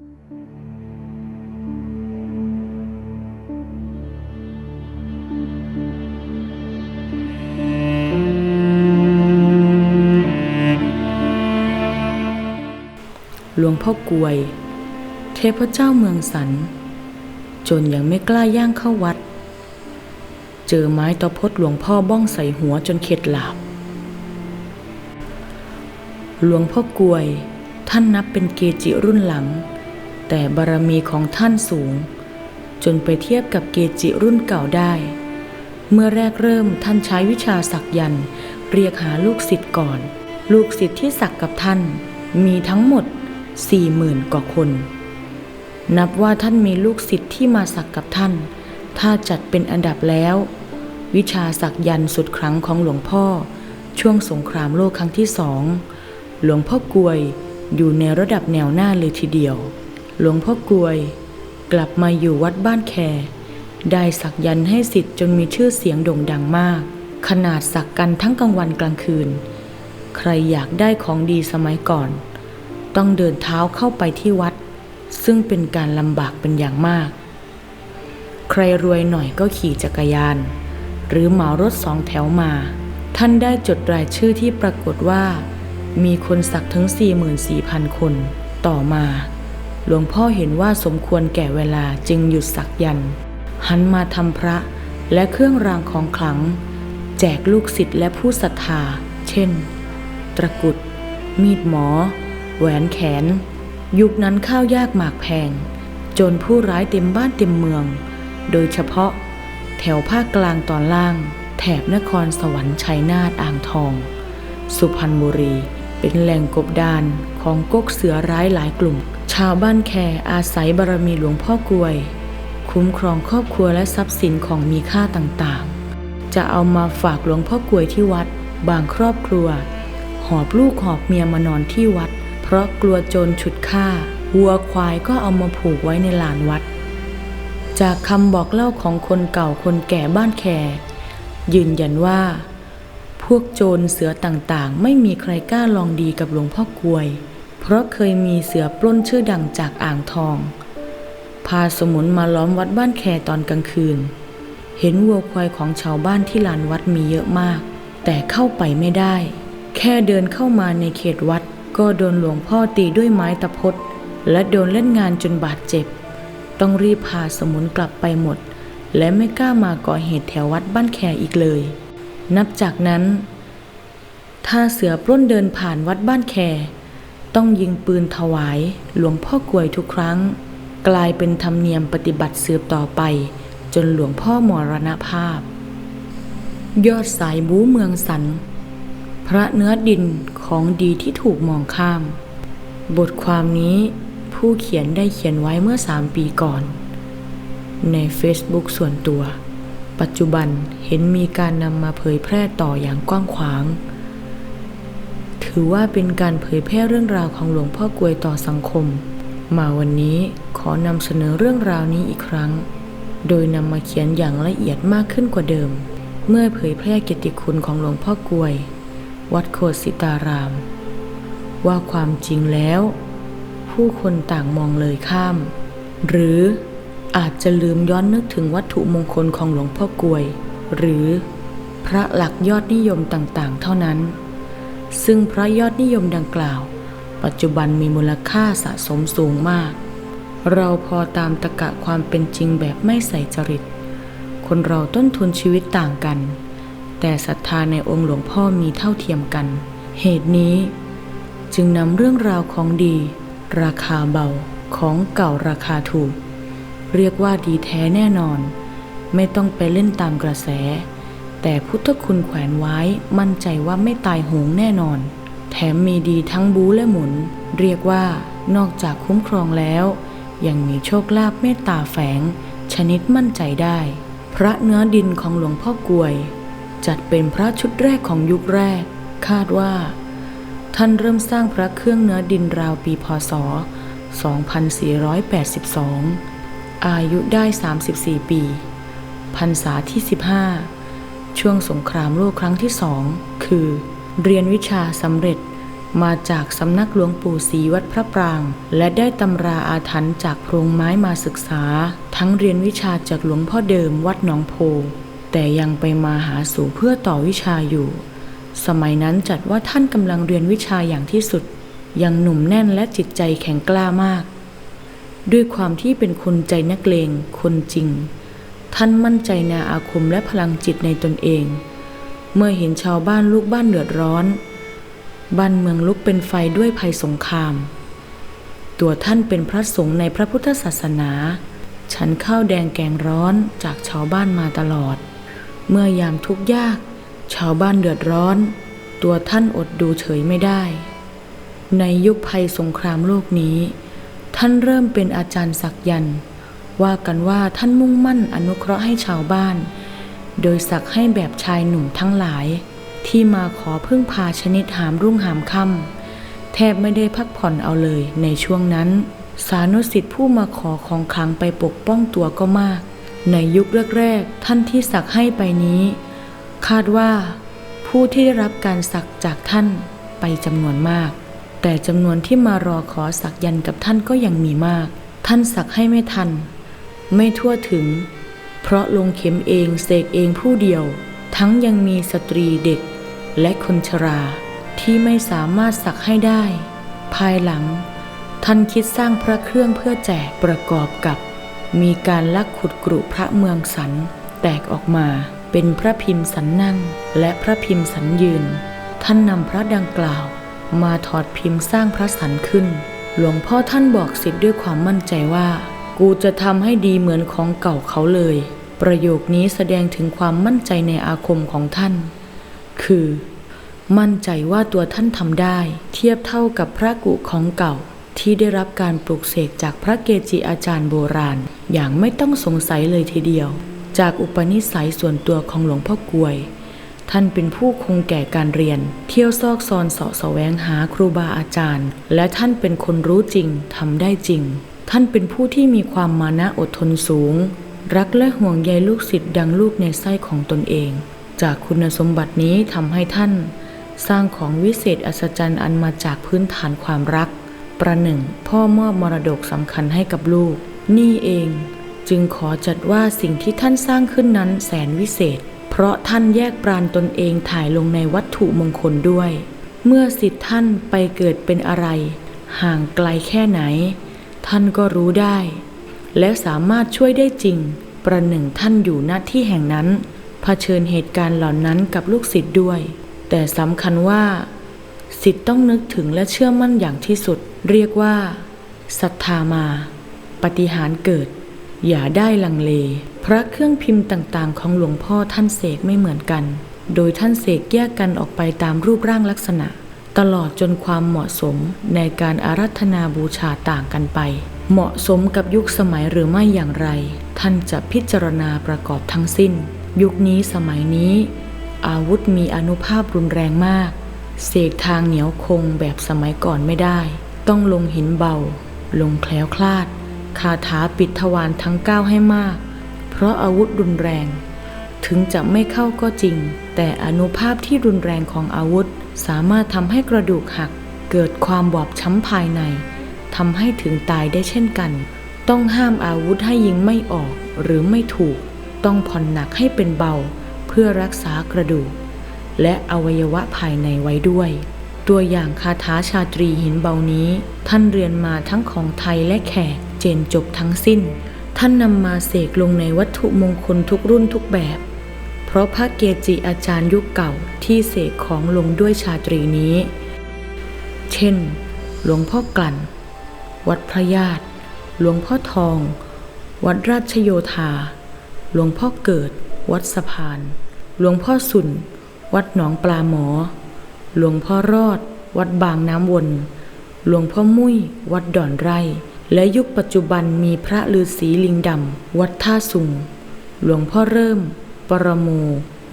หลวงพ่อกลวย เทพเจ้าเมืองสัน จนยังไม่กล้าย่างเข้าวัด เจอไม้ตะพดหลวงพ่อบ้องใส่หัวจนเข็ดหลาบ หลวงพ่อกลวยท่านนับเป็นเกจิรุ่นหลัง แต่บารมีของท่านสูง จนไปเทียบกับเกจิรุ่นเก่าได้ เมื่อแรกเริ่มท่านใช้วิชาสักยันต์เรียกหาลูกศิษย์ก่อน ลูกศิษย์ที่สักกับท่าน มีทั้งหมดสี่หมื่นกว่าคน นับว่าท่านมีลูกศิษย์ที่มาสักกับท่าน ถ้าจัดเป็นอันดับแล้ว วิชาสักยันต์สุดครั้งของหลวงพ่อ ช่วงสงครามโลกครั้งที่สองหลวงพ่อกวยอยู่ในระดับแนวหน้าเลยทีเดียว หลวงพ่อกวย กลับมาอยู่วัดบ้านแค ได้สักยันให้สิทธิ์จนมีชื่อเสียงโด่งดังมาก ขนาดสักกันทั้งกลางวันกลางคืน ใครอยากได้ของดีสมัยก่อน ต้องเดินเท้าเข้าไปที่วัด ซึ่งเป็นการลำบากเป็นอย่างมาก ใครรวยหน่อยก็ขี่จักรยาน หรือเหมารถสองแถวมา ท่านได้จดรายชื่อที่ปรากฏว่า มีคนสักถึง 44,000 คน ต่อมา หลวงพ่อเห็นว่าสมควรแก่เวลาจึงหยุดสักยัน หันมาทำพระและเครื่องรางของขลัง แจกลูกศิษย์และผู้ศรัทธา เช่น ตะกุด มีดหมอ แหวนแขน ยุคนั้นข้าวยากหมากแพง จนผู้ร้ายเต็มบ้านเต็มเมือง โดยเฉพาะ แถวภาคกลางตอนล่าง แถบนครสวรรค์ชัยนาทอ่างทอง สุพรรณบุรี เป็นแหล่งกบดานของก๊กเสือร้ายหลายกลุ่ม ชาวบ้านแคอาศัยบารมีหลวงพ่อกลวย คุ้มครองครอบครัวและทรัพย์สินของมีค่าต่างๆ จะเอามาฝากหลวงพ่อกลวยที่วัด บางครอบครัว หอบลูกหอบเมียมานอนที่วัด เพราะกลัวโจรฉุดฆ่าวัวควายก็เอามาผูกไว้ในลานวัด จากคำบอกเล่าของคนเก่าคนแก่บ้านแคยืนยันว่า พวกโจรเสือต่างๆ ไม่มีใครกล้าลองดีกับหลวงพ่อกลวย เพราะเคยมีเสือปล้นชื่อดังจากอ่างทอง พาสมุนมาล้อมวัดบ้านแคตอนกลางคืน เห็นวัวควายของชาวบ้านที่ลานวัดมีเยอะมาก แต่เข้าไปไม่ได้ แค่เดินเข้ามาในเขตวัด ก็โดนหลวงพ่อตีด้วยไม้ตะพดและโดนเล่นงานจนบาดเจ็บ ต้องรีบพาสมุนกลับไปหมด และไม่กล้ามาก่อเหตุแถววัดบ้านแคอีกเลย นับจากนั้น ถ้าเสือปล้นเดินผ่านวัดบ้านแค ต้องยิงปืนถวาย หลวงพ่อกลวยทุกครั้ง กลายเป็นธรรมเนียมปฏิบัติสืบต่อไป จนหลวงพ่อมรณภาพ ยอดสายบูเมืองสัน พระเนื้อดินของดีที่ถูกมองข้าม บทความนี้ผู้เขียนได้เขียนไว้เมื่อสามปีก่อน ใน Facebook ส่วนตัว ปัจจุบันเห็นมีการนำมาเผยแพร่ต่ออย่างกว้างขวาง ถือว่าเป็นการเผยแพร่เรื่องราวของหลวงพ่อกลวยต่อสังคม มาวันนี้ขอนำเสนอเรื่องราวนี้อีกครั้ง โดยนำมาเขียนอย่างละเอียดมากขึ้นกว่าเดิม เมื่อเผยแพร่เกียรติคุณของหลวงพ่อกลวย วัดโคสิตาราม ว่าความจริงแล้ว ผู้คนต่างมองเลยข้าม หรืออาจจะลืมย้อนนึกถึงวัตถุมงคลของหลวงพ่อกลวย หรือพระหลักยอดนิยมต่างๆ เท่านั้น ซึ่งพระยอดนิยมดังกล่าว ปัจจุบันมีมูลค่าสะสมสูงมาก เราพอตามตะกะความเป็นจริงแบบไม่ใส่จริต คนเราต้นทุนชีวิตต่างกัน แต่ศรัทธาในองค์หลวงพ่อมีเท่าเทียมกัน เหตุนี้ จึงนำเรื่องราวของดี ราคาเบาของเก่าราคาถูก เรียกว่าดีแท้แน่นอน ไม่ต้องไปเล่นตามกระแส แต่พุทธคุณแขวนไว้มั่นใจว่าไม่ตายโหงแน่นอน แถมมีดีทั้งบูและหมุน เรียกว่านอกจากคุ้มครองแล้ว ยังมีโชคลาภเมตตาแฝง ชนิดมั่นใจได้ พระเนื้อดินของหลวงพ่อกวย จัดเป็นพระชุดแรกของยุคแรก คาดว่า ท่านเริ่มสร้างพระเครื่องเนื้อดินราวปีพศ 2482 อายุได้ 34 ปีพรรษาที่ 15 ช่วงสงครามโลกครั้งที่สองคือ เรียนวิชาสำเร็จมาจากสำนักหลวงปู่ศรีวัดพระปราง และได้ตำราอาถรรพ์จากโพรงไม้มาศึกษา ทั้งเรียนวิชาจากหลวงพ่อเดิมวัดหนองโพ แต่ยังไปมาหาสู่เพื่อต่อวิชาอยู่ สมัยนั้นจัดว่าท่านกำลังเรียนวิชาอย่างที่สุด ยังหนุ่มแน่นและจิตใจแข็งกล้ามาก ด้วยความที่เป็นคนใจนักเลงคนจริง ท่านมั่นใจในอาคมและพลังจิตในตนเอง เมื่อเห็นชาวบ้านลูกบ้านเดือดร้อน บ้านเมืองลุกเป็นไฟด้วยภัยสงคราม ตัวท่านเป็นพระสงฆ์ในพระพุทธศาสนา ฉันข้าวแดงแกงร้อนจากชาวบ้านมาตลอด เมื่อยามทุกข์ยาก ชาวบ้านเดือดร้อน ตัวท่านอดดูเฉยไม่ได้ ในยุคภัยสงครามโลกนี้ ท่านเริ่มเป็นอาจารย์ศักยันต์ ว่ากันว่าท่านมุ่งมั่นอนุเคราะห์ให้ชาวบ้าน โดยสักให้แบบชายหนุ่มทั้งหลาย ที่มาขอพึ่งพาชนิดหามรุ่งหามค่ำแทบไม่ได้พักผ่อนเอาเลยในช่วงนั้น สานุสิทธิ์ผู้มาขอของขลังไปปกป้องตัวก็มาก ในยุคแรกๆท่านที่สักให้ไปนี้ คาดว่า ผู้ที่ได้รับการสักจากท่านไปจำนวนมาก แต่จำนวนที่มารอขอสักยันต์กับท่านก็ยังมีมาก ท่านสักให้ไม่ทัน ไม่ทั่วถึง เพราะลงเข็มเองเสกเองผู้เดียว ทั้งยังมีสตรีเด็กและคนชราที่ไม่สามารถสักให้ได้ ภายหลัง ท่านคิดสร้างพระเครื่องเพื่อแจกประกอบกับ มีการลักขุดกรุพระเมืองสัน แตกออกมาเป็นพระพิมพ์สันนั่ง และพระพิมพ์สันยืน ท่านนำพระดังกล่าว มาถอดพิมพ์สร้างพระสันขึ้น หลวงพ่อท่านบอกสิทธิ์ด้วยความมั่นใจว่า กูจะทำให้ดีเหมือนของเก่าเขาเลย ประโยคนี้แสดงถึงความมั่นใจในอาคมของท่าน คือ มั่นใจว่าตัวท่านทำได้ เทียบเท่ากับพระกุของเก่า ที่ได้รับการปลูกเสกจากพระเกจิอาจารย์โบราณ อย่างไม่ต้องสงสัยเลยทีเดียว จากอุปนิสัยส่วนตัวของหลวงพ่อกลวยท่านเป็นผู้คงแก่การเรียน เที่ยวซอกซอนเสาะแสวงหาครูบาอาจารย์ และท่านเป็นคนรู้จริงทำได้จริง ท่านเป็นผู้ที่มีความมานะอดทนสูง รักและห่วงใยลูกศิษย์ดังลูกในไส้ของตนเอง จากคุณสมบัตินี้ทำให้ท่าน สร้างของวิเศษอัศจรรย์อันมาจากพื้นฐานความรัก ประหนึ่ง พ่อมอบมรดกสำคัญให้กับลูก นี่เอง จึงขอจัดว่าสิ่งที่ท่านสร้างขึ้นนั้นแสนวิเศษ เพราะท่านแยกปราณตนเองถ่ายลงในวัตถุมงคลด้วย เมื่อสิทธิ์ท่านไปเกิดเป็นอะไร ห่างไกลแค่ไหน ท่านก็รู้ได้ และสามารถช่วยได้จริง ประหนึ่งท่านอยู่ณที่แห่งนั้นเผชิญเหตุการณ์เหล่านั้นกับลูกศิษย์ด้วย แต่สำคัญว่าสิทธิ์ต้องนึกถึงและเชื่อมั่นอย่างที่สุด เรียกว่าศรัทธามา ปฏิหารเกิด อย่าได้ลังเล พระเครื่องพิมพ์ต่างๆ ของหลวงพ่อท่านเสกไม่เหมือนกัน โดยท่านเสกแยกกันออกไปตามรูปร่างลักษณะ ตลอดจนความเหมาะสมในการอารัธนาบูชาต่างกันไป เหมาะสมกับยุคสมัยหรือไม่อย่างไร ท่านจะพิจารณาประกอบทั้งสิ้น ยุคนี้สมัยนี้ อาวุธมีอนุภาพรุนแรงมาก เสกทางเหนียวคงแบบสมัยก่อนไม่ได้ ต้องลงหินเบา ลงแคล้วคลาด คาถาปิดทวารทั้งเก้าให้มาก เพราะอาวุธรุนแรง ถึงจะไม่เข้าก็จริง แต่อนุภาพที่รุนแรงของอาวุธ สามารถทำให้กระดูกหักเกิดความบอบช้ำภายในทำให้ถึงตายได้เช่นกัน ต้องห้ามอาวุธให้ยิงไม่ออกหรือไม่ถูก ต้องผ่อนหนักให้เป็นเบา เพื่อรักษากระดูก และอวัยวะภายในไว้ด้วย ตัวอย่างคาถาชาตรีหินเบานี้ ท่านเรียนมาทั้งของไทยและแขกเจนจบทั้งสิ้น ท่านนำมาเสกลงในวัตถุมงคลทุกรุ่นทุกแบบ เพราะพระเกจิอาจารย์ยุคเก่าที่เสกของลงด้วยชาตรีนี้ เช่น หลวงพ่อกลั่น วัดพระญาติ หลวงพ่อทอง วัดราชโยธา หลวงพ่อเกิด วัดสะพาน หลวงพ่อสุน วัดหนองปลาหมอ หลวงพ่อรอด วัดบางน้ำวน หลวงพ่อมุ้ย วัดดอนไร่ และยุคปัจจุบันมีพระฤาษีลิงดำ วัดท่าสุง หลวงพ่อเริ่ม ปรโม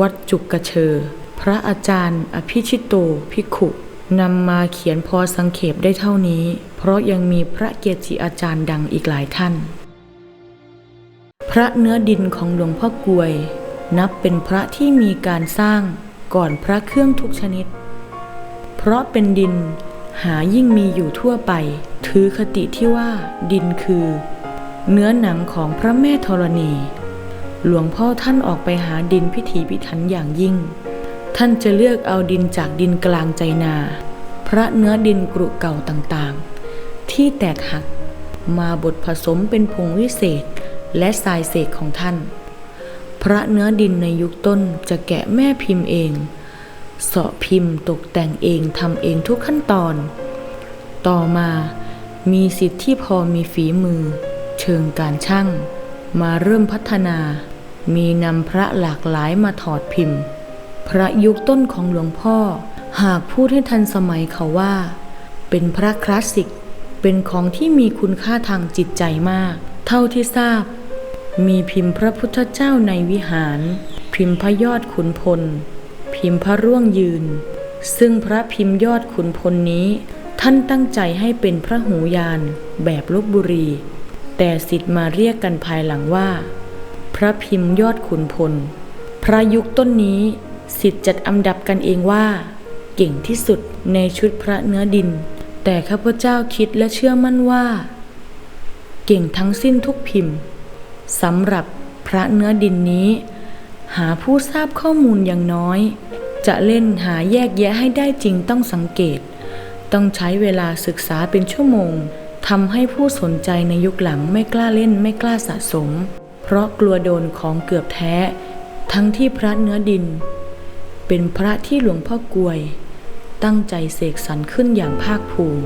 วัดจุกกระเชอ พระอาจารย์ อภิชิโตภิกขุนำมาเขียนพอสังเขปได้เท่านี้ เพราะยังมีพระเกจิอาจารย์ดังอีกหลายท่าน พระเนื้อดินของหลวงพ่อกวย นับเป็นพระที่มีการสร้างก่อนพระเครื่องทุกชนิด เพราะเป็นดินหายิ่งมีอยู่ทั่วไป ถือคติที่ว่าดินคือ เนื้อหนังของพระแม่ธรณี หลวงพ่อท่านออกไปหาดินพิถีพิถันอย่างยิ่ง ท่านจะเลือกเอาดินจากดินกลางใจนา พระเนื้อดินกรุเก่าต่างๆ ที่แตกหักมาบดผสมเป็นผงวิเศษและทรายเศษของท่าน พระเนื้อดินในยุคต้นจะแกะแม่พิมพ์เองเสาะพิมพ์ตกแต่งเองทำเองทุกขั้นตอน ต่อมามีสิทธิ์ที่พอมีฝีมือ เชิงการช่าง มาเริ่มพัฒนา มีนำพระหลากหลายมาถอดพิมพ์ พระยุคต้นของหลวงพ่อ หากพูดให้ทันสมัยเขาว่า เป็นพระคลาสสิก เป็นของที่มีคุณค่าทางจิตใจมาก เท่าที่ทราบ มีพิมพ์พระพุทธเจ้าในวิหาร พิมพ์พระยอดขุนพล พิมพ์พระร่วงยืน ซึ่งพระพิมพ์ยอดขุนพลนี้ ท่านตั้งใจให้เป็นพระหูยานแบบลบบุรี แต่สิทธิ์มาเรียกกันภายหลังว่า ระพิมพ์ยอดขุนพล พระยุคต้นนี้สิทธิ์จัดอันดับกันเองว่า เก่งที่สุดในชุดพระเนื้อดิน แต่ข้าพเจ้าคิดและเชื่อมั่นว่า เก่งทั้งสิ้นทุกพิมพ์สำหรับพระเนื้อดินนี้ หาผู้ทราบข้อมูลอย่างน้อย จะเล่นหาแยกแยะให้ได้จริงต้องสังเกต ต้องใช้เวลาศึกษาเป็นชั่วโมงทำให้ผู้สนใจในยุคหลังไม่กล้าเล่นไม่กล้าสะสม เพราะกลัวโดนของเกือบแท้ ทั้งที่พระเนื้อดิน เป็นพระที่หลวงพ่อกลวย ตั้งใจเสกสรรขึ้นอย่างภาคภูมิ